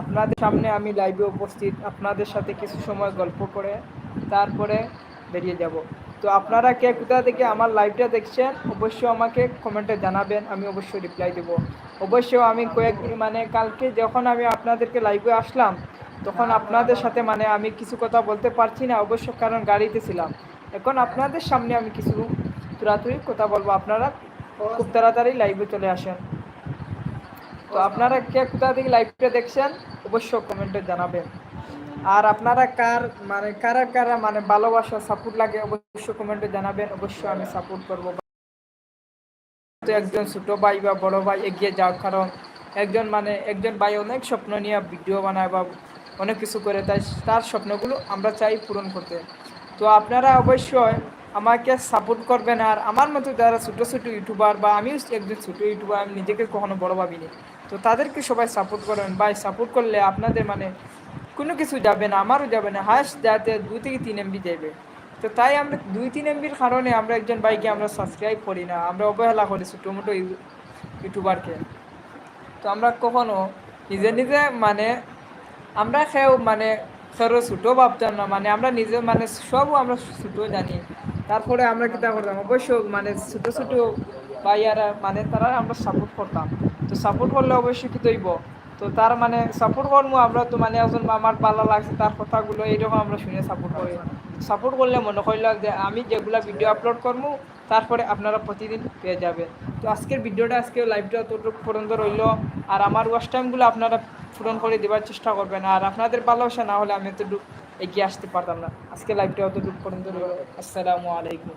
আপনাদের সামনে আমি লাইভে উপস্থিত, আপনাদের সাথে কিছু সময় গল্প করে তারপরে বেরিয়ে যাব। তো আপনারা কে, কোথা থেকে আমার লাইভটা দেখছেন, অবশ্যই আমাকে কমেন্টে জানাবেন, আমি অবশ্যই রিপ্লাই দেবো। অবশ্যই আমি কয়েক মানে কালকে যখন আমি আপনাদেরকে লাইভে আসলাম, তখন আপনাদের সাথে মানে আমি কিছু কথা বলতে পারছি না, অবশ্য কারণ গাড়িতে ছিলাম। এখন আপনাদের সামনে আমি কিছু তুরাতুরি কথা বলব, আপনারা খুব তাড়াতাড়ি লাইভে চলে আসেন। তো আপনারা কে কোথা থেকে লাইভটা দেখছেন, অবশ্যই কমেন্টে জানাবেন। আর আপনারা কার মানে কারা কারা মানে ভালোবাসা সাপোর্ট লাগে, অবশ্যই কমেন্টে জানাবেন। অবশ্যই আমি সাপোর্ট করব। তো একজন ছোট ভাই বা বড় ভাই এগিয়ে যাও কারণ একজন মানে একজন ভাই অনেক স্বপ্ন নিয়ে ভিডিও বানায় বা অনেক কিছু করে, তাই তার স্বপ্নগুলো আমরা চাই পূরণ করতে। তো আপনারা অবশ্যই আমাকে সাপোর্ট করবেন আর আমার মতো যারা ছোটো ছোটো ইউটিউবার বা আমিও একজন ছোটো ইউটিউবার আমি নিজেকে কখনো বড় ভাবিনি। তো তাদেরকে সবাই সাপোর্ট করবেন। ভাই সাপোর্ট করলে আপনাদের মানে কোনো কিছু যাবে না, আমারও যাবে না। হাস, যাতে দুই থেকে তিন এমবি যাবে তো তাই আমরা দুই তিন এমবির কারণে আমরা একজন বাইকে আমরা সাবস্ক্রাইব করি না। আমরা অবহেলা করি ছোটো মোটো ইউটিউবারকে তো আমরা কখনো নিজে নিজে মানে আমরা খেয়েও মানে খেরো ছোটো ভাবতাম না। মানে আমরা নিজে মানে সবও আমরা ছোটো জানি। তারপরে আমরা কিতা করতাম? অবশ্য মানে ছোটো ছোটো ভাইয়ারা মানে তারা আমরা সাপোর্ট করতাম। তো সাপোর্ট করলে অবশ্যই কি তৈব তো তার মানে সাপোর্ট করব আমরা তো মানে একজন আমার ভালো লাগছে, তার কথাগুলো এইরকম আমরা শুনে সাপোর্ট করি। সাপোর্ট করলে মনে করল যে আমি যেগুলা ভিডিও আপলোড করব, তারপরে আপনারা প্রতিদিন পেয়ে যাবেন। তো আজকের ভিডিওটা আজকে লাইভটা অতটুকু পর্যন্ত রইল। আর আমার ওয়াশ টাইমগুলো আপনারা পূরণ করে দেওয়ার চেষ্টা করবেন। আর আপনাদের ভালোবাসা না হলে আমি এতটুকু এগিয়ে আসতে পারতাম না। আজকে লাইভটা অতটুকু পর্যন্ত আসসালামু আলাইকুম।